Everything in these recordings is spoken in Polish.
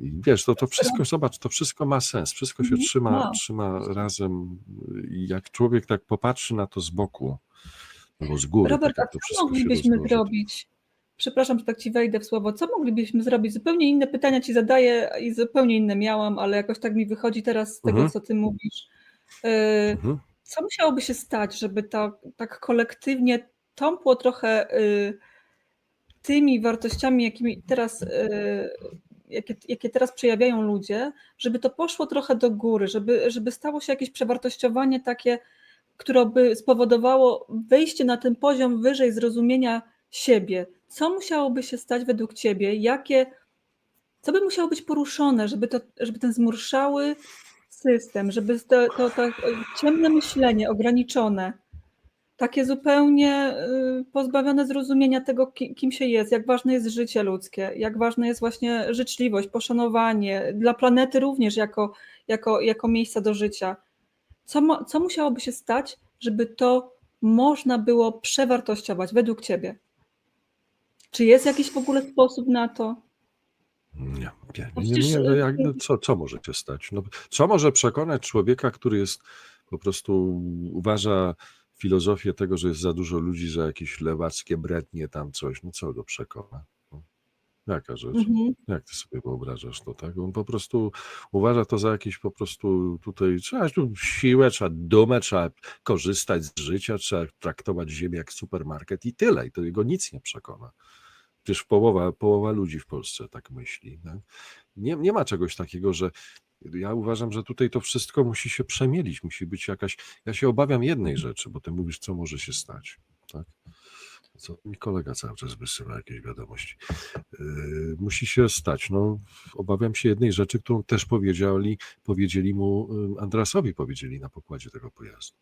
I wiesz, to, to wszystko, zobacz, to wszystko ma sens, wszystko się Mhm, trzyma, ma. trzyma razem i jak człowiek tak popatrzy na to z boku, albo z góry, Robert, tak to wszystko moglibyśmy zrobić? Przepraszam, że tak ci wejdę w słowo. Co moglibyśmy zrobić? Zupełnie inne pytania ci zadaję i zupełnie inne miałam, ale jakoś tak mi wychodzi teraz z tego, Mhm. co ty mówisz. Yy, Mhm. Co musiałoby się stać, żeby to tak kolektywnie tąpło trochę y, tymi wartościami, jakimi teraz, y, jakie, jakie teraz przejawiają ludzie, żeby to poszło trochę do góry, żeby, żeby stało się jakieś przewartościowanie takie, które by spowodowało wejście na ten poziom wyżej zrozumienia siebie. Co musiałoby się stać według ciebie? Jakie, co by musiało być poruszone, żeby, to, żeby ten zmurszały system, żeby to, to, to ciemne myślenie ograniczone, takie zupełnie y, pozbawione zrozumienia tego, ki- kim się jest, jak ważne jest życie ludzkie, jak ważna jest właśnie życzliwość, poszanowanie, dla planety również jako, jako, jako miejsca do życia. Co, co musiałoby się stać, żeby to można było przewartościować według Ciebie? Czy jest jakiś w ogóle sposób na to? Nie, nie, No nie, nie, no jak, no co, co może się stać? No, co może przekonać człowieka, który jest po prostu uważa filozofię tego, że jest za dużo ludzi, za jakieś lewackie brednie tam coś, no co go przekona? No, jaka rzecz? Mhm. Jak ty sobie wyobrażasz to, tak? On po prostu uważa to za jakieś po prostu tutaj, trzeba tu siłę, trzeba dumę, trzeba korzystać z życia, trzeba traktować ziemię jak supermarket i tyle. I to jego nic nie przekona. Przecież połowa, połowa ludzi w Polsce tak myśli. Tak? Nie, nie ma czegoś takiego, że ja uważam, że tutaj to wszystko musi się przemielić, musi być jakaś. Ja się obawiam jednej rzeczy, bo ty mówisz, co może się stać. Tak? Co mi kolega cały czas wysyła jakieś wiadomości. Yy, musi się stać. No, obawiam się jednej rzeczy, którą też powiedzieli, powiedzieli mu yy, Andrasowi, powiedzieli na pokładzie tego pojazdu.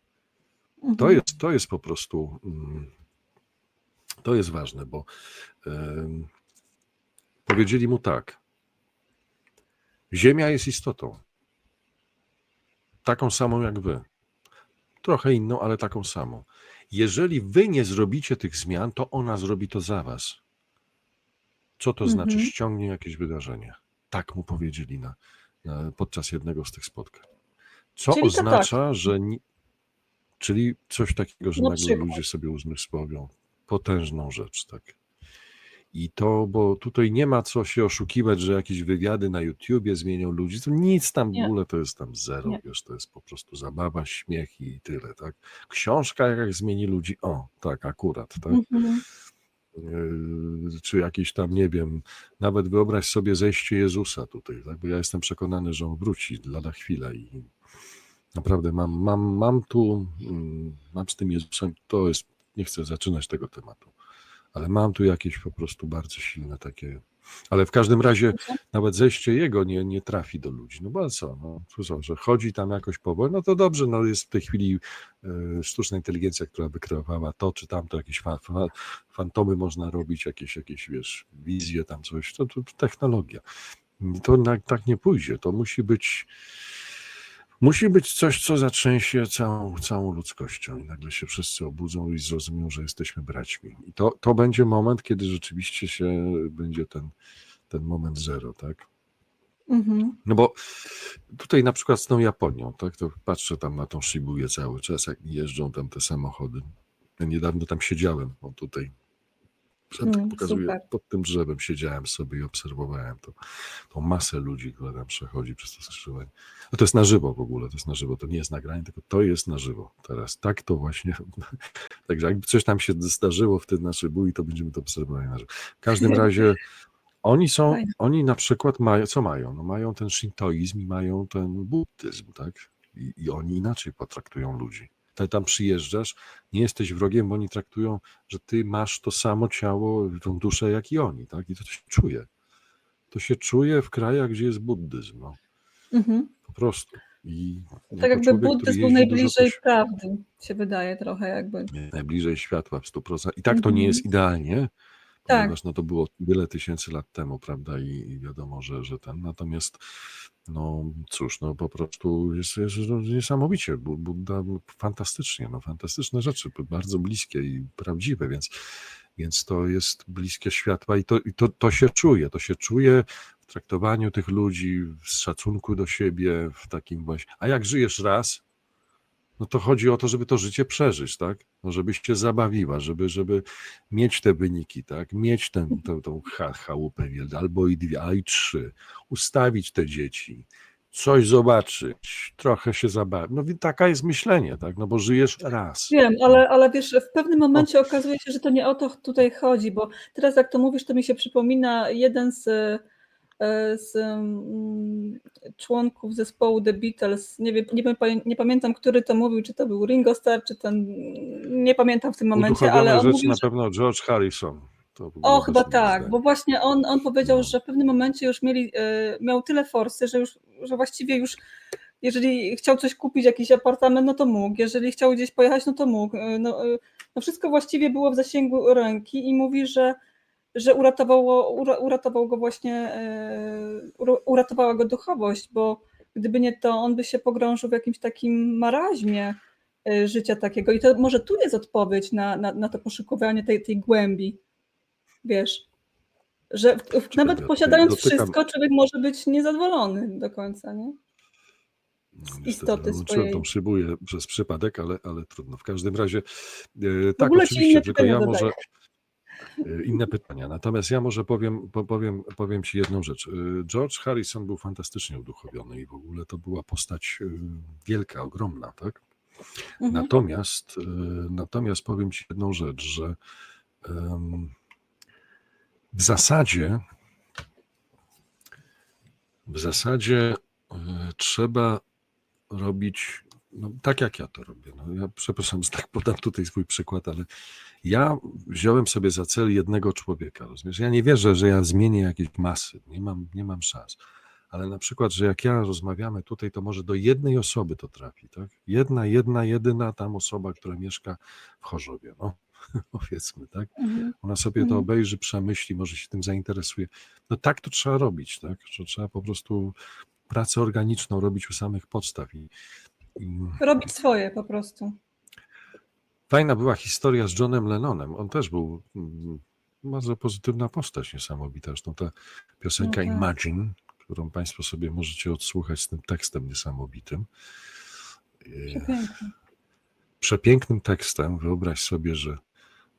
To Mhm. jest, to jest po prostu. mm, To jest ważne, bo em, powiedzieli mu tak. Ziemia jest istotą. Taką samą jak wy. Trochę inną, ale taką samą. Jeżeli wy nie zrobicie tych zmian, to ona zrobi to za was. Co to znaczy? Mhm. Ściągnie jakieś wydarzenie. Tak mu powiedzieli na, na, podczas jednego z tych spotkań. Co Czyli to tak. oznacza, że. Ni- czyli coś takiego, że Na nagle ludzie sobie uzmysłowią potężną rzecz, tak. I to, bo tutaj nie ma co się oszukiwać, że jakieś wywiady na YouTubie zmienią ludzi. To nic tam w Nie. ogóle to jest tam zero, Nie. wiesz, to jest po prostu zabawa, śmiech i tyle, tak. Książka jak zmieni ludzi, o, tak, akurat, tak. Mhm. Yy, czy jakieś tam, nie wiem, nawet wyobraź sobie zejście Jezusa tutaj, tak? bo ja jestem przekonany, że on wróci lada chwila i naprawdę mam, mam, mam tu, mm, mam z tym Jezusem, to jest, nie chcę zaczynać tego tematu, ale mam tu jakieś po prostu bardzo silne takie, ale w każdym razie nawet zejście jego nie, nie trafi do ludzi, no bo co, no, co, że chodzi tam jakoś powoli, no to dobrze, no jest w tej chwili e, sztuczna inteligencja, która wykreowała to czy tamto, jakieś fa, fa, fantomy można robić, jakieś, jakieś wiesz, wizje tam coś, to, to technologia. To na, tak nie pójdzie, to musi być musi być coś, co zatrzęsie całą, całą ludzkością i nagle się wszyscy obudzą i zrozumią, że jesteśmy braćmi. I to, to będzie moment, kiedy rzeczywiście się będzie ten, ten moment zero, tak? Mhm. No bo tutaj na przykład z tą Japonią, tak, to patrzę tam na tą Shibuję cały czas, jak jeżdżą tam te samochody. Ja niedawno tam siedziałem, o tutaj, przed, Mm, pokazuję, super. pod tym drzewem siedziałem sobie i obserwowałem to, tą masę ludzi, która tam przechodzi przez to skrzyżowanie. No to jest na żywo w ogóle, to jest na żywo, to nie jest nagranie, tylko to jest na żywo teraz. Tak to właśnie, także jakby coś tam się zdarzyło w tym na Shibui, to będziemy to obserwowali na żywo. W każdym razie oni są, oni na przykład mają, co mają? No mają ten shintoizm i mają ten buddyzm, tak? I, i oni inaczej potraktują ludzi. Tam przyjeżdżasz, nie jesteś wrogiem, bo oni traktują, że ty masz to samo ciało, tą duszę jak i oni, tak? I to się czuje. To się czuje w krajach, gdzie jest buddyzm, no. Mhm. Po prostu. I Tak jakby człowiek, buddyzm był najbliżej prawdy, się wydaje trochę jakby. najbliżej światła w 100%. I tak to nie Mhm. jest idealnie, Tak. ponieważ no to było wiele tysięcy lat temu, prawda? I, i wiadomo, że, że ten. Natomiast no cóż, no po prostu jest, jest niesamowicie. Bu- Buddha fantastycznie, no fantastyczne rzeczy, bardzo bliskie i prawdziwe, więc, więc to jest bliskie światła i, to, i to, to się czuje, to się czuje w traktowaniu tych ludzi, w szacunku do siebie, w takim właśnie. A jak żyjesz raz, no to chodzi o to, żeby to życie przeżyć, tak? No żebyś się zabawiła, żeby, żeby mieć te wyniki, tak? Mieć tę, tę, tą cha- chałupę albo i dwie, a i trzy. Ustawić te dzieci, coś zobaczyć, trochę się zabawić. No taka jest myślenie, tak? No bo żyjesz raz. Wiem, ale, ale wiesz, w pewnym momencie okazuje się, że to nie o to tutaj chodzi, bo teraz jak to mówisz, to mi się przypomina jeden z, z mm, członków zespołu The Beatles, nie, wiem, nie, nie pamiętam, który to mówił, czy to był Ringo Starr, czy ten, nie pamiętam w tym momencie, ale on rzeczy mówił, na pewno George Harrison. O, chyba tak, zdaniem. bo właśnie on, on powiedział, No. że w pewnym momencie już mieli, e, miał tyle forsy, że już, że właściwie już jeżeli chciał coś kupić, jakiś apartament, no to mógł, jeżeli chciał gdzieś pojechać, no to mógł. E, No, e, no wszystko właściwie było w zasięgu ręki i mówi, że, że uratowało, ura, uratował go właśnie, e, ura- uratowała go duchowość, bo gdyby nie to, on by się pogrążył w jakimś takim maraźmie e, życia takiego. I to może tu jest odpowiedź na, na, na to poszukiwanie tej, tej głębi wiesz, że w, nawet posiadając dotykam- wszystko, człowiek może być niezadowolony do końca, nie? No, z niestety, istoty no, swojej. tą szybuję przez przypadek, ale, ale trudno. W każdym razie e, tak, oczywiście, tylko ja może zadaję. e, inne pytania. Natomiast ja może powiem, po- powiem, powiem Ci jedną rzecz. E, George Harrison był fantastycznie uduchowiony i w ogóle to była postać e, wielka, ogromna, tak? Mhm. Natomiast, e, natomiast powiem Ci jedną rzecz, że w zasadzie w zasadzie e, trzeba robić no, tak, jak ja to robię. No, ja przepraszam, że tak podam tutaj swój przykład, ale ja wziąłem sobie za cel jednego człowieka. Rozumiesz? Ja nie wierzę, że ja zmienię jakieś masy. Nie mam, nie mam szans. Ale na przykład, że jak ja rozmawiamy tutaj, to może do jednej osoby to trafi, tak? Jedna, jedna, jedyna tam osoba, która mieszka w Chorzowie, no powiedzmy, tak? Mhm. Ona sobie to Mhm. obejrzy, przemyśli, może się tym zainteresuje. No tak to trzeba robić, tak? Że trzeba po prostu pracę organiczną robić u samych podstaw. I, i Robić swoje po prostu. fajna była historia z Johnem Lennonem. On też był mm, bardzo pozytywna postać, niesamowita. Zresztą ta piosenka No tak. Imagine, którą Państwo sobie możecie odsłuchać z tym tekstem niesamowitym. E, Przepiękne. przepięknym tekstem. Wyobraź sobie, że,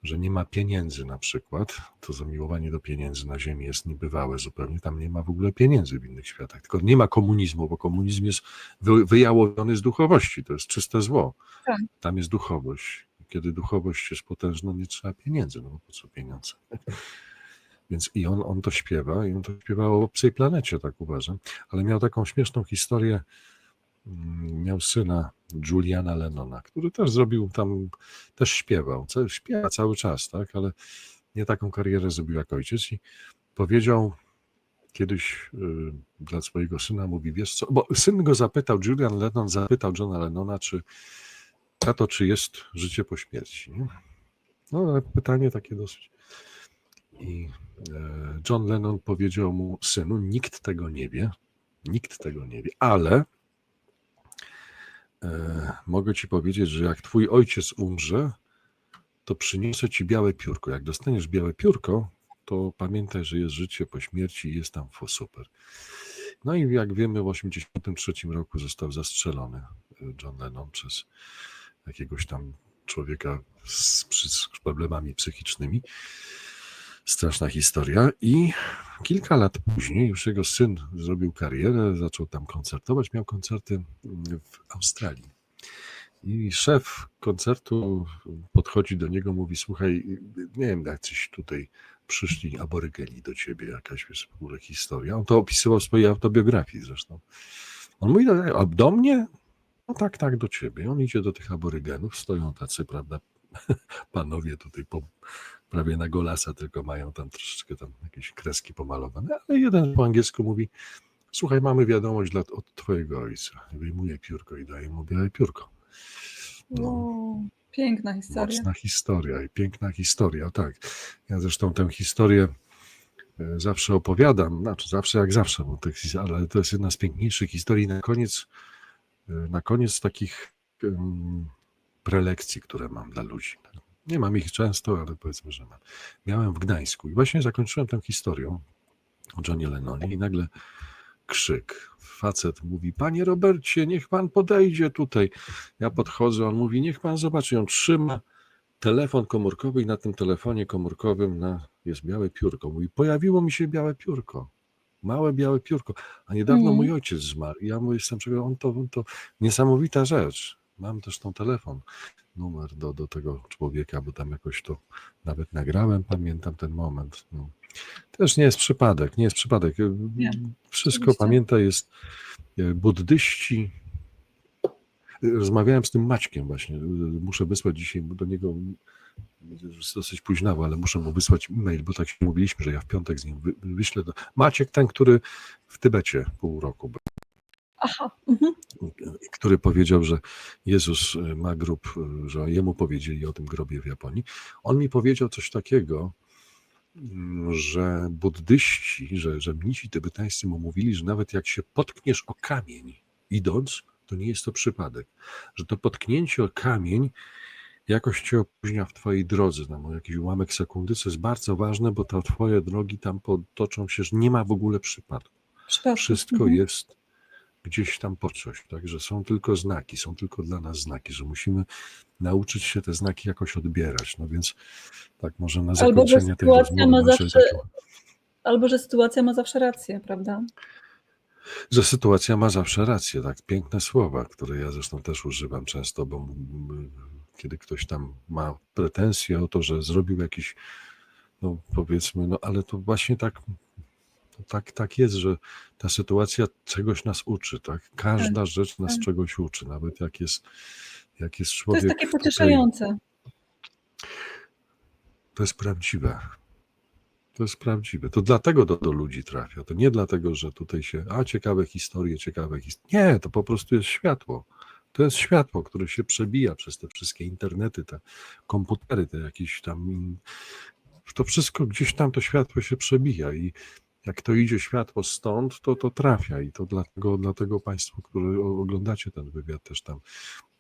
że nie ma pieniędzy na przykład. To zamiłowanie do pieniędzy na Ziemi jest niebywałe zupełnie. Tam nie ma w ogóle pieniędzy w innych światach. Tylko nie ma komunizmu, bo komunizm jest wy, wyjałowiony z duchowości. To jest czyste zło. Tak. Tam jest duchowość. Kiedy duchowość jest potężna, nie trzeba pieniędzy. No bo po co pieniądze? Więc i on, on to śpiewa, i on to śpiewa o obcej planecie, tak uważam. Ale miał taką śmieszną historię. Mm, Miał syna Juliana Lennona, który też zrobił tam, też śpiewał, śpiewa cały czas, tak, ale nie taką karierę zrobił jak ojciec i powiedział kiedyś y, dla swojego syna, mówi, wiesz co, bo syn go zapytał, Julian Lennon zapytał Johna Lennona, czy tato, czy jest życie po śmierci, nie? No, ale pytanie takie dosyć. I e, John Lennon powiedział mu, synu, nikt tego nie wie, nikt tego nie wie, ale mogę ci powiedzieć, że jak twój ojciec umrze, to przyniosę ci białe piórko. Jak dostaniesz białe piórko, to pamiętaj, że jest życie po śmierci i jest tam super. No i jak wiemy, w 1983 roku został zastrzelony e, John Lennon przez jakiegoś tam człowieka z, z problemami psychicznymi. Straszna historia. I kilka lat później już jego syn zrobił karierę, zaczął tam koncertować, miał koncerty w Australii. I szef koncertu podchodzi do niego, mówi: Słuchaj, nie wiem, jacyś tutaj przyszli aborygeni do ciebie, jakaś jest w ogóle historia. On to opisywał w swojej autobiografii zresztą. On mówi: "No, A do mnie? No tak, tak, do ciebie. On idzie do tych aborygenów, stoją tacy, prawda, panowie tutaj po, prawie na golasa, tylko mają tam troszeczkę tam jakieś kreski pomalowane, ale jeden po angielsku mówi: Słuchaj, mamy wiadomość dla, od twojego ojca. Wyjmuje piórko i daje mu białe piórko. No. Wow. Piękna historia. Mocna historia i piękna historia, tak. Ja zresztą tę historię e, zawsze opowiadam, znaczy zawsze jak zawsze, bo to jest, ale to jest jedna z piękniejszych historii. Na koniec, e, na koniec takich em, prelekcji, które mam dla ludzi. Nie mam ich często, ale powiedzmy, że mam. Miałem w Gdańsku i właśnie zakończyłem tę historią. o Johnie Lennonie i nagle krzyk. Facet mówi, panie Robercie, niech pan podejdzie tutaj. Ja podchodzę, on mówi, niech pan zobaczy. On trzyma telefon komórkowy i na tym telefonie komórkowym na, jest białe piórko. Mówi, pojawiło mi się białe piórko. Małe białe piórko. A niedawno Mhm. mój ojciec zmarł. I ja mu jestem czego, on to, on to niesamowita rzecz. Mam też tą telefon, numer do, do tego człowieka, bo tam jakoś to nawet nagrałem, pamiętam ten moment. No. Też nie jest przypadek, nie jest przypadek. Nie, Wszystko oczywiście. pamięta jest e, buddyści. Rozmawiałem z tym Maćkiem właśnie. Muszę wysłać dzisiaj do niego. Jest dosyć późnawo, ale muszę mu wysłać e-mail, bo tak się mówiliśmy, że ja w piątek z nim wy- wyślę. Do... Maciek, ten, który w Tybecie pół roku był, Aha. Mhm. Który powiedział, że Jezus e, ma grób, e, że jemu powiedzieli o tym grobie w Japonii. On mi powiedział coś takiego, mm, że buddyści, że, że mnisi tybetańscy mu mówili, że nawet jak się potkniesz o kamień idąc, to nie jest to przypadek. Że to potknięcie o kamień jakoś cię opóźnia w twojej drodze, tam o jakiś ułamek sekundy, co jest bardzo ważne, bo to twoje drogi tam potoczą się, że nie ma w ogóle przypadku. Przypadku. Wszystko Mhm. jest gdzieś tam po coś, tak? że są tylko znaki, są tylko dla nas znaki, że musimy nauczyć się te znaki jakoś odbierać. No więc tak, może na Albo, zakończenie tej sytuacja rozmowy ma zawsze- Albo, że sytuacja ma zawsze rację, prawda? że sytuacja ma zawsze rację, tak? Piękne słowa, które ja zresztą też używam często, bo kiedy ktoś tam ma pretensje o to, że zrobił jakiś, no powiedzmy, no ale to właśnie tak, tak, tak jest, że ta sytuacja czegoś nas uczy, tak? Każda rzecz nas tak. czegoś uczy, nawet jak jest, jak jest To człowiek. jest takie pocieszające. To jest prawdziwe. To jest prawdziwe. To dlatego do, do ludzi trafia. To nie dlatego, że tutaj się, a ciekawe historie, ciekawe historie. Nie, to po prostu jest światło. To jest światło, które się przebija przez te wszystkie internety, te komputery, te jakieś tam. To wszystko gdzieś tam to światło się przebija i jak to idzie światło stąd, to to trafia i to dlatego, dlatego Państwo, którzy oglądacie ten wywiad, też tam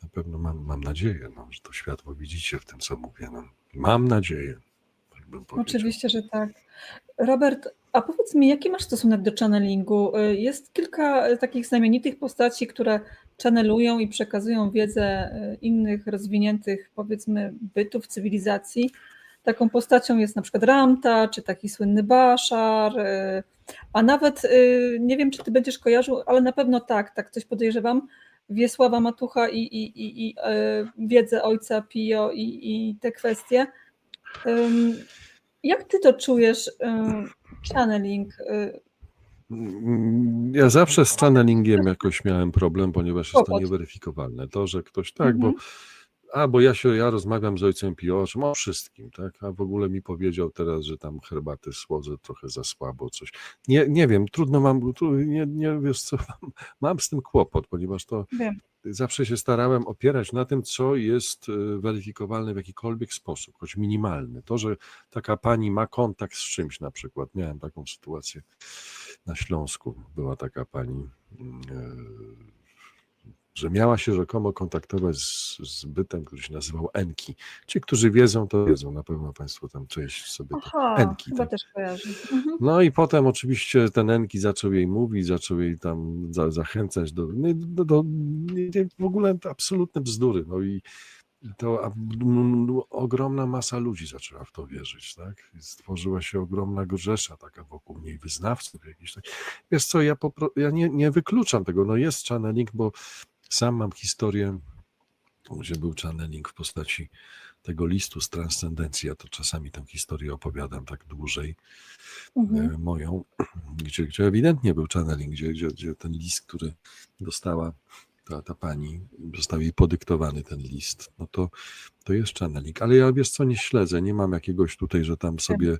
na pewno mam, mam nadzieję, no, że to światło widzicie w tym, co mówię. No, mam nadzieję. Tak. Oczywiście, że tak. Robert, a powiedz mi, jaki masz stosunek do channelingu? Jest kilka y, takich znamienitych postaci, które channelują i przekazują wiedzę y, innych rozwiniętych, powiedzmy, bytów, cywilizacji. Taką postacią jest na przykład Ramta, czy taki słynny Baszar, y, a nawet, y, nie wiem, czy ty będziesz kojarzył, ale na pewno tak, tak coś podejrzewam, Wiesława Matucha i, i, i, i y, wiedzę ojca Pio i, i te kwestie. Jak ty to czujesz, channeling? Ja zawsze z channelingiem jakoś miałem problem, ponieważ jest to nieweryfikowalne. To, że ktoś tak, bo Mhm. A, bo ja się, ja rozmawiam z ojcem Pio o wszystkim, tak? A w ogóle mi powiedział teraz, że tam herbaty słodzę trochę za słabo, coś. Nie, nie wiem, trudno mam, nie, nie wiesz co, mam, mam z tym kłopot, ponieważ to Wiem. zawsze się starałem opierać na tym, co jest e, weryfikowalne w jakikolwiek sposób, choć minimalny. To, że taka pani ma kontakt z czymś na przykład. Miałem taką sytuację na Śląsku. Była taka pani, e, że miała się rzekomo kontaktować z, z bytem, który się nazywał Enki. Ci, którzy wiedzą, to wiedzą. Na pewno Państwo tam część sobie to Aha, Enki. chyba tak. też. Mhm. No i potem oczywiście ten Enki zaczął jej mówić, zaczął jej tam za, zachęcać do, nie, do, do w ogóle to absolutne bzdury. No i to ogromna masa ludzi zaczęła w to wierzyć, tak? Stworzyła się ogromna grzesza taka wokół niej, wyznawców jakichś. Tak. Wiesz co, ja, popro, ja nie, nie wykluczam tego, no jest channeling, bo sam mam historię, gdzie był channeling w postaci tego listu z transcendencji, ja to czasami tę historię opowiadam tak dłużej, Mhm. e, moją, gdzie, gdzie ewidentnie był channeling, gdzie, gdzie, gdzie ten list, który dostała ta, ta pani, został jej podyktowany ten list, no to, to jest channeling. Ale ja wiesz co, nie śledzę, nie mam jakiegoś tutaj, że tam sobie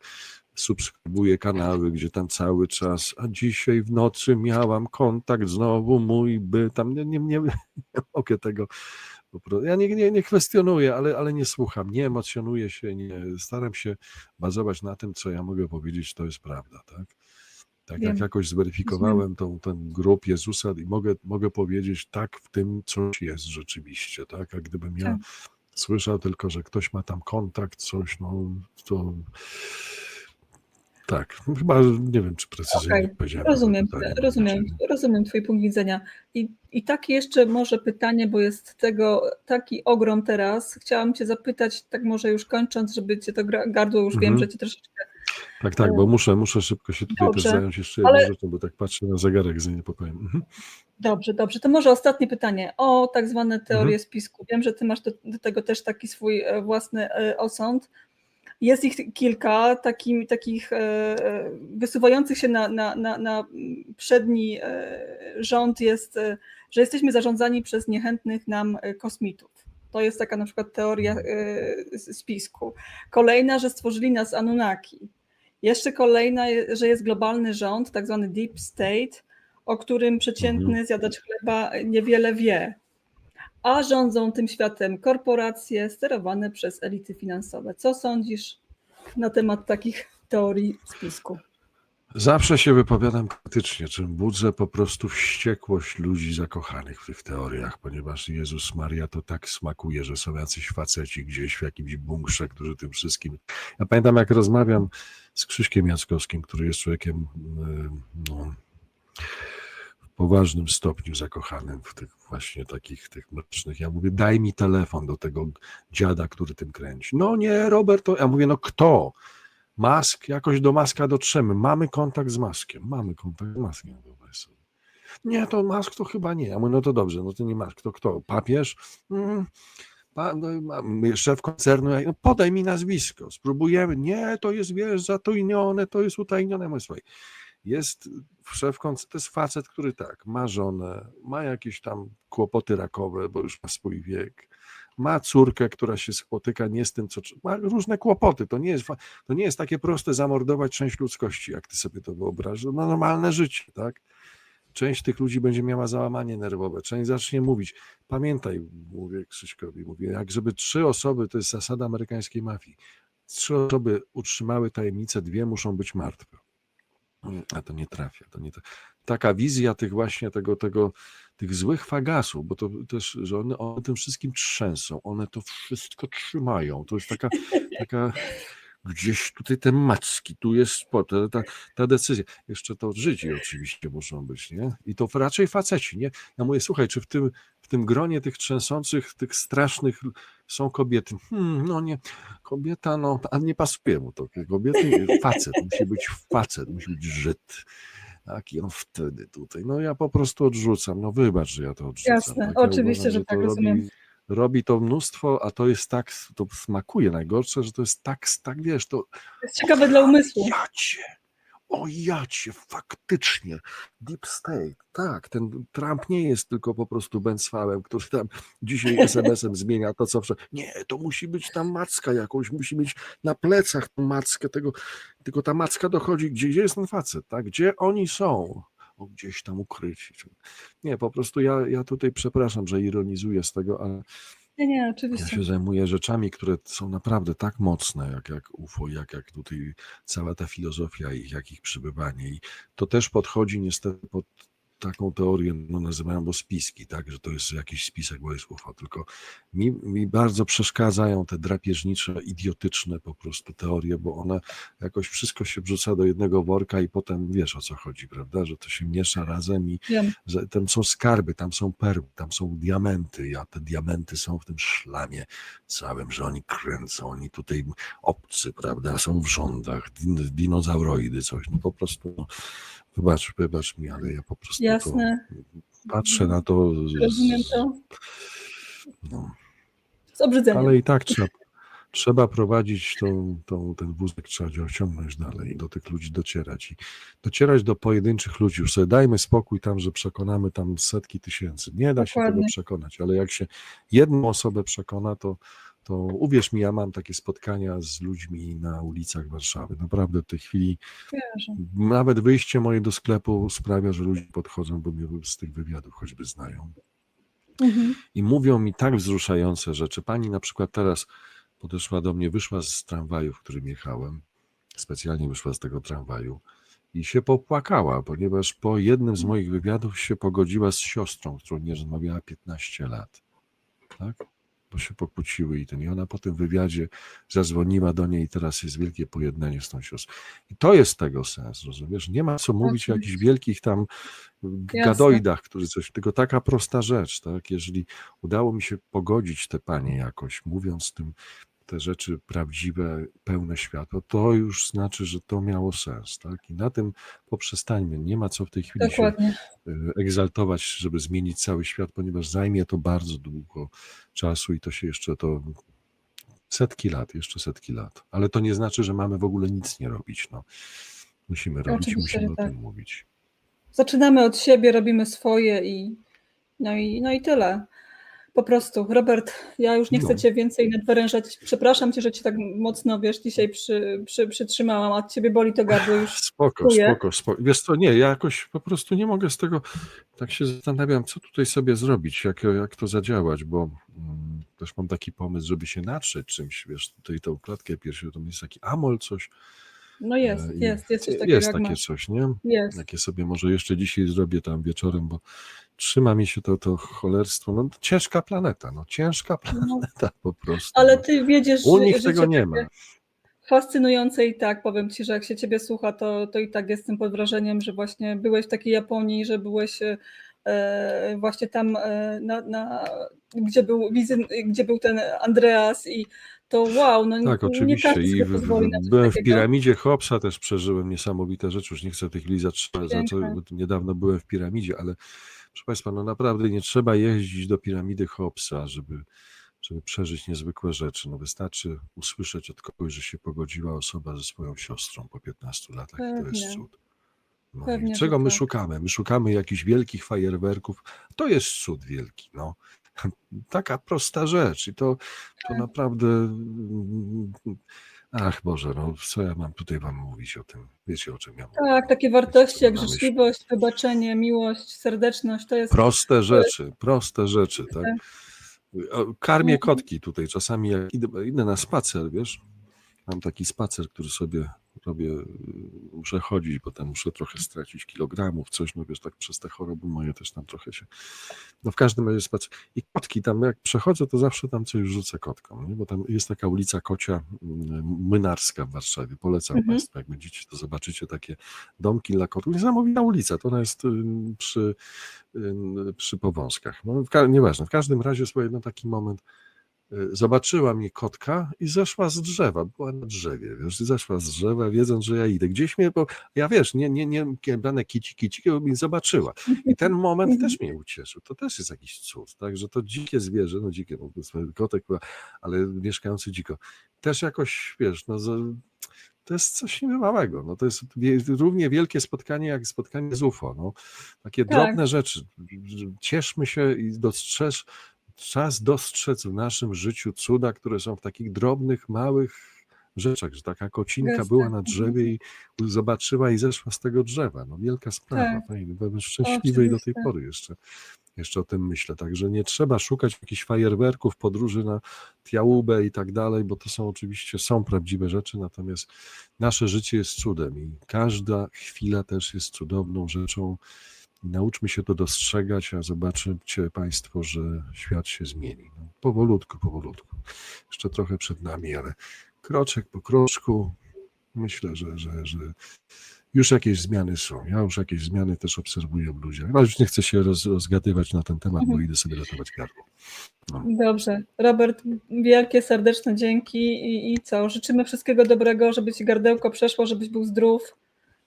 subskrybuję kanały, gdzie tam cały czas, a dzisiaj w nocy miałam kontakt znowu mój by tam, nie, nie, nie, nie mogę tego. Ja nie, nie, nie kwestionuję, ale, ale nie słucham, nie emocjonuję się, nie, staram się bazować na tym, co ja mogę powiedzieć, to jest prawda, tak? Tak jak jakoś zweryfikowałem tą, ten grób Jezusa i mogę, mogę powiedzieć, tak, w tym coś jest rzeczywiście, tak? A gdybym ja Tak. słyszał tylko, że ktoś ma tam kontakt, coś, no to Tak, chyba nie wiem, czy precyzyjnie Okej, powiedziałem. Rozumiem, pytanie rozumiem, znaczenie. rozumiem Twój punkt widzenia. I, I takie jeszcze może pytanie, bo jest tego taki ogrom teraz. Chciałam Cię zapytać, tak może już kończąc, żeby Cię to gardło, już wiem, Mhm. że Cię troszeczkę Tak, tak, bo muszę, muszę szybko się tutaj Dobrze, też zająć jeszcze jedną ale- rzeczą, bo tak patrzę na zegarek z niepokojem. Mhm. Dobrze, dobrze. To może ostatnie pytanie o tak zwane teorie Mhm. spisku. Wiem, że ty masz do, do tego też taki swój e, własny e, osąd. Jest ich kilka takim, takich e, e, wysuwających się na, na, na, na przedni e, rząd jest, że jesteśmy zarządzani przez niechętnych nam kosmitów. To jest taka na przykład teoria spisku. Kolejna, że stworzyli nas Anunnaki. Jeszcze kolejna, że jest globalny rząd, tak zwany deep state, o którym przeciętny Mhm. zjadacz chleba niewiele wie. A rządzą tym światem korporacje sterowane przez elity finansowe. Co sądzisz na temat takich teorii spisku? Zawsze się wypowiadam krytycznie, czym budzę po prostu wściekłość ludzi zakochanych w tych teoriach, ponieważ Jezus Maria to tak smakuje, że są jacyś faceci gdzieś w jakimś bunkrze, którzy tym wszystkim. Ja pamiętam, jak rozmawiam z Krzyśkiem Jackowskim, który jest człowiekiem y, no, poważnym stopniu zakochanym w tych właśnie takich tych mrocznych. Ja mówię, daj mi telefon do tego dziada, który tym kręci. No nie, Robert, to ja mówię, no kto? Mask, jakoś do Maska dotrzemy. Mamy kontakt z Maskiem. Mamy kontakt z Maskiem. Nie, to Mask to chyba nie. Ja mówię, no to dobrze, no to nie Mask, to kto? Papież? Mm, pa, no, szef koncernu, no podaj mi nazwisko, spróbujemy. Nie, to jest, wiesz, zatojnione, to jest utajnione. Mówię, jest szef koncernu, to jest facet, który tak, ma żonę, ma jakieś tam kłopoty rakowe, bo już ma swój wiek, ma córkę, która się spotyka nie z tym, co ma różne kłopoty. To nie jest, to nie jest takie proste zamordować część ludzkości, jak ty sobie to wyobrażasz. No normalne życie, tak? Część tych ludzi będzie miała załamanie nerwowe, część zacznie mówić. Pamiętaj, mówię Krzyśkowi, mówię, jak żeby trzy osoby, to jest zasada amerykańskiej mafii, trzy osoby utrzymały tajemnicę, dwie muszą być martwe. Mm, A to nie trafia. To nie trafia. Taka wizja tych właśnie tego, tego, tych złych fagasów, bo to też, że one, one tym wszystkim trzęsą, one to wszystko trzymają. To jest taka, taka gdzieś tutaj te macki, tu jest spot, ta, ta decyzja. Jeszcze to Żydzi oczywiście muszą być, nie? I to raczej faceci, nie? Ja mówię, słuchaj, czy w tym, w tym gronie tych trzęsących, tych strasznych są kobiety? Hmm, no nie, kobieta, no, a nie pasuje mu to. Kobiety, facet, musi być facet, musi być Żyd. Tak, i on wtedy tutaj. No ja po prostu odrzucam. No wybacz, że ja to odrzucam. Jasne, tak? Ja oczywiście, uważam, że tak, to rozumiem. Robi, robi to mnóstwo, a to jest tak, to smakuje najgorsze, że to jest tak, tak wiesz, to To jest ciekawe dla umysłu. jacie, o jacie, faktycznie, deep state, tak, ten Trump nie jest tylko po prostu Benzfałem, który tam dzisiaj SMS-em zmienia to, co wczoraj. Nie, to musi być tam macka jakąś, musi mieć na plecach tą mackę, tego, tylko ta macka dochodzi, gdzie jest ten facet, tak, gdzie oni są, gdzieś tam ukryci. Nie, po prostu ja, ja tutaj przepraszam, że ironizuję z tego, ale Nie, nie, ja oczywiście. się zajmuję rzeczami, które są naprawdę tak mocne, jak, jak UFO, jak, jak tutaj cała ta filozofia ich, jak ich przybywanie. I to też podchodzi niestety pod taką teorię, no nazywają go spiski, tak, że to jest jakiś spisek, bo jest UFO, tylko mi, mi bardzo przeszkadzają te drapieżnicze, idiotyczne po prostu teorie, bo one jakoś wszystko się wrzuca do jednego worka i potem wiesz o co chodzi, prawda, że to się miesza razem i Wiem. że tam są skarby, tam są perły, tam są diamenty, a te diamenty są w tym szlamie całym, że oni kręcą, oni tutaj obcy, prawda, są w rządach, din, dinozauroidy, coś, no po prostu, no, wybacz, wybacz mi, ale ja po prostu Jasne. patrzę na to, Rozumiem to. no, Z obrzydzeniem. ale i tak trzeba, trzeba prowadzić tą, tą, ten wózek, trzeba ciągnąć dalej i do tych ludzi docierać i docierać do pojedynczych ludzi, już sobie dajmy spokój tam, że przekonamy tam setki tysięcy, nie da się tego Dokładnie. przekonać, ale jak się jedną osobę przekona, to, to uwierz mi, ja mam takie spotkania z ludźmi na ulicach Warszawy, naprawdę w tej chwili Kojarzę. nawet wyjście moje do sklepu sprawia, że ludzie podchodzą, bo mnie z tych wywiadów choćby znają Mhm. i mówią mi tak wzruszające rzeczy. Pani na przykład teraz podeszła do mnie, wyszła z tramwaju, w którym jechałem, specjalnie wyszła z tego tramwaju i się popłakała, ponieważ po jednym z moich wywiadów się pogodziła z siostrą, którą nie rozmawiała 15 lat. Tak? Bo się pokłóciły i ten. I ona po tym wywiadzie zadzwoniła do niej i teraz jest wielkie pojednanie z tą siostrą. I to jest tego sens, rozumiesz? Nie ma co mówić o jakichś wielkich tam gadoidach, którzy coś, tylko taka prosta rzecz, tak? Jeżeli udało mi się pogodzić te panie jakoś, mówiąc tym te rzeczy prawdziwe, pełne światło, to już znaczy, że to miało sens, tak? I na tym poprzestańmy. Nie ma co w tej chwili się Dokładnie. y, egzaltować, żeby zmienić cały świat, ponieważ zajmie to bardzo długo czasu i to się jeszcze to setki lat, jeszcze setki lat. Ale to nie znaczy, że mamy w ogóle nic nie robić. No. Musimy robić, Oczywiście, musimy że o tak. tym mówić. Zaczynamy od siebie, robimy swoje i no i, no i tyle. Po prostu. Robert, ja już nie chcę No. Cię więcej nadwyrężać. Przepraszam Cię, że Cię tak mocno, wiesz, dzisiaj przy, przy, przytrzymałam, a Ciebie boli to gardło już. Spoko, Dziękuję. spoko, spoko. Wiesz co, nie, ja jakoś po prostu nie mogę z tego, tak się zastanawiam, co tutaj sobie zrobić, jak, jak to zadziałać, bo mm, też mam taki pomysł, żeby się natrzeć czymś, wiesz, tutaj tą klatkę piersiową, to jest taki amol, coś. No jest, e, i jest, jest coś takiego Jest takie masz. coś, nie? Jest. Jakie sobie może jeszcze dzisiaj zrobię tam wieczorem, bo trzyma mi się to, to cholerstwo. No, ciężka planeta, no ciężka No, planeta po prostu. ale no. Ty wiedziesz, U że nich życie tego nie ma. Fascynujące i tak, powiem Ci, że jak się Ciebie słucha, to, to i tak jestem pod wrażeniem, że właśnie byłeś w takiej Japonii, że byłeś e, właśnie tam, e, na, na, gdzie, był wizyn, gdzie był ten Andreas i to wow, no Tak, nie oczywiście. każdy I w, coś byłem w takiego. piramidzie Hopsa, też przeżyłem niesamowite rzeczy. Już nie chcę tych lizać, za co niedawno byłem w piramidzie, ale proszę Państwa, no naprawdę nie trzeba jeździć do piramidy Hopsa, żeby, żeby przeżyć niezwykłe rzeczy. No wystarczy usłyszeć od kogoś, że się pogodziła osoba ze swoją siostrą po 15 latach i to jest Pewnie. cud. No Pewnie, czego my tak. szukamy? My szukamy jakichś wielkich fajerwerków. To jest cud wielki, no. Taka prosta rzecz i to, to Tak. naprawdę. Ach Boże, no co ja mam tutaj wam mówić o tym? Wiecie o czym ja mówię. Tak, takie wartości jak życzliwość, wybaczenie, miłość, serdeczność, to jest Proste rzeczy, proste rzeczy, tak? Karmię Mhm. kotki tutaj czasami, jak idę, idę na spacer, wiesz, mam taki spacer, który sobie robię, y, muszę chodzić, bo tam muszę trochę stracić kilogramów, coś, no wiesz, tak przez te choroby moje też tam trochę się, no w każdym razie spacer. I kotki tam, jak przechodzę, to zawsze tam coś rzucę kotkom, nie? bo tam jest taka ulica Kocia mm, Młynarska w Warszawie, polecam Mhm. Państwu, jak będziecie, to zobaczycie takie domki dla kotów, niesamowita ulica, to ona jest y, przy, y, przy Powązkach, no w nieważne, w każdym razie, słuchaj, no taki moment, zobaczyła mnie kotka i zeszła z drzewa, była na drzewie, wiesz, zeszła z drzewa, wiedząc, że ja idę. Gdzieś mnie, bo ja wiesz, nie, nie, nie kiebrane kici, kici, bo mnie zobaczyła. I ten moment też mnie ucieszył. To też jest jakiś cud, tak, że to dzikie zwierzę, no dzikie, no, kotek, ale mieszkający dziko, też jakoś, wiesz, no, to jest coś niebywałego. No, to jest równie wielkie spotkanie, jak spotkanie z UFO. No. Takie Tak. drobne rzeczy. Cieszmy się i dostrzeż, czas dostrzec w naszym życiu cuda, które są w takich drobnych, małych rzeczach, że taka kocinka Gestach, była na mhm. drzewie i zobaczyła i zeszła z tego drzewa. No wielka sprawa. Tak. Fajnie. Byłem szczęśliwy i do tej pory jeszcze, jeszcze o tym myślę. Także nie trzeba szukać jakichś fajerwerków, podróży na Tiałubę i tak dalej, bo to są oczywiście, są prawdziwe rzeczy, natomiast nasze życie jest cudem i każda chwila też jest cudowną rzeczą. Nauczmy się to dostrzegać, a zobaczycie Państwo, że świat się zmieni. No, powolutku, powolutku. Jeszcze trochę przed nami, ale kroczek po kroczku myślę, że, że, że już jakieś zmiany są. Ja już jakieś zmiany też obserwuję w ludziach. Ale już nie chcę się roz, rozgadywać na ten temat, bo Mhm. idę sobie ratować gardło. Dobrze. Robert, wielkie, serdeczne dzięki i, i co? Życzymy wszystkiego dobrego, żeby ci gardełko przeszło, żebyś był zdrów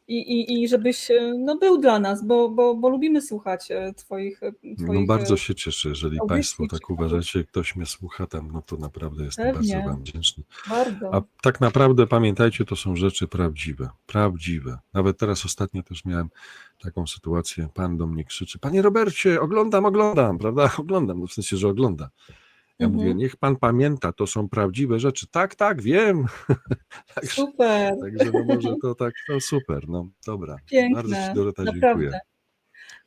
i, i, i żebyś e, no, był dla nas, bo, bo, bo lubimy słuchać e, twoich, e, No twoich bardzo e, się cieszę, jeżeli Państwo tak uważacie, ktoś mnie słucha tam, no to naprawdę jestem Pewnie. bardzo Wam wdzięczny. bardzo. A tak naprawdę pamiętajcie, to są rzeczy prawdziwe. Prawdziwe. Nawet teraz ostatnio też miałem taką sytuację. Pan do mnie krzyczy: Panie Robercie, oglądam, oglądam, prawda? Oglądam, no w sensie, że ogląda. Ja Mhm. mówię, niech pan pamięta, to są prawdziwe rzeczy. Tak, tak, wiem. Także, Super, także no może to tak, no super, no dobra. Bardzo piękne, Ci Dorota naprawdę. dziękuję.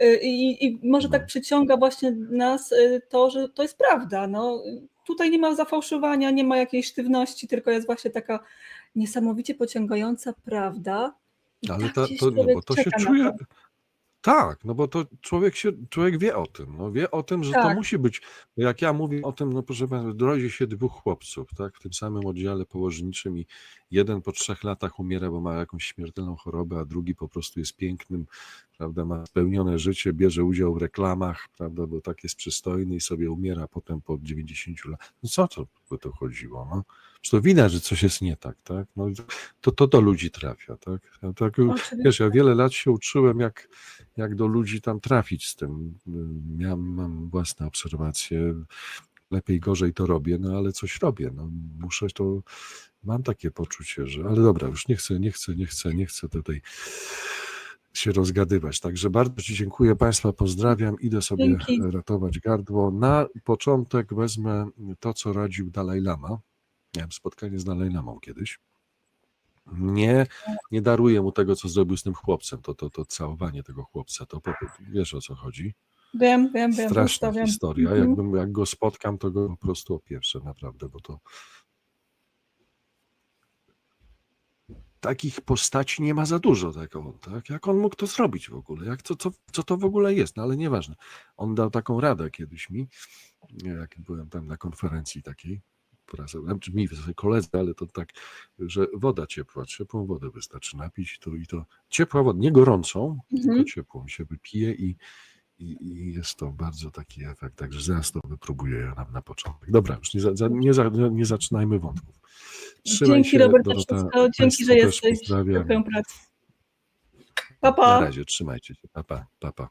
Y, I, I może No. tak przyciąga właśnie nas y, to, że to jest prawda. No, tutaj nie ma zafałszowania, nie ma jakiejś sztywności, tylko jest właśnie taka niesamowicie pociągająca prawda. I Ale tak ta, to, człowiek bo to się czuje. Tak, no bo to człowiek się, człowiek wie o tym, no wie o tym, że to Tak. musi być, jak ja mówię o tym, no proszę Państwa, rodzi się dwóch chłopców, tak, w tym samym oddziale położniczym i jeden po trzech latach umiera, bo ma jakąś śmiertelną chorobę, a drugi po prostu jest pięknym, prawda, ma spełnione życie, bierze udział w reklamach, prawda, bo tak jest przystojny i sobie umiera potem po 90 latach. No co to by to chodziło, no? Przecież to widać, że coś jest nie tak, tak? No, to, to do ludzi trafia, tak? Ja tak. Wiesz, ja wiele lat się uczyłem, jak, jak do ludzi tam trafić z tym. Miałem, mam własne obserwacje. Lepiej, gorzej to robię, no ale coś robię. No, muszę to. Mam takie poczucie, że. Ale dobra, już nie chcę, nie chcę, nie chcę, nie chcę tutaj się rozgadywać. Także bardzo Ci dziękuję Państwa, pozdrawiam. Idę sobie Dzięki. ratować gardło. Na początek wezmę to, co radził Dalaj Lama. Miałem spotkanie z Dalaj Lamą kiedyś. Nie, nie daruję mu tego, co zrobił z tym chłopcem. To, to, to całowanie tego chłopca, to po, wiesz o co chodzi. Wiem, wiem, wiem. Straszna zostawiam. historia. Mhm. Jakbym, jak go spotkam, to go po prostu opieprze, naprawdę, bo to takich postaci nie ma za dużo, tak, on, tak? Jak on mógł to zrobić w ogóle? Jak to, co, co to w ogóle jest? No ale nieważne. On dał taką radę kiedyś mi, jak byłem tam na konferencji takiej, prasowej, znaczy mi, w koledze, ale to tak, że woda ciepła, ciepłą wodę wystarczy napić to, i to ciepła woda, nie gorącą, Mhm. tylko ciepłą się wypije i, i, i jest to bardzo taki efekt, także zaraz to wypróbuję ja na, na początek. Dobra, już nie, za, nie, za, nie zaczynajmy wątków. Trzymaj Dzięki się, Robert Dorota. Dzięki, że jesteś. Dziękuję pracy. Pa, Na pa. razie, trzymajcie się. Pa, pa, pa, pa.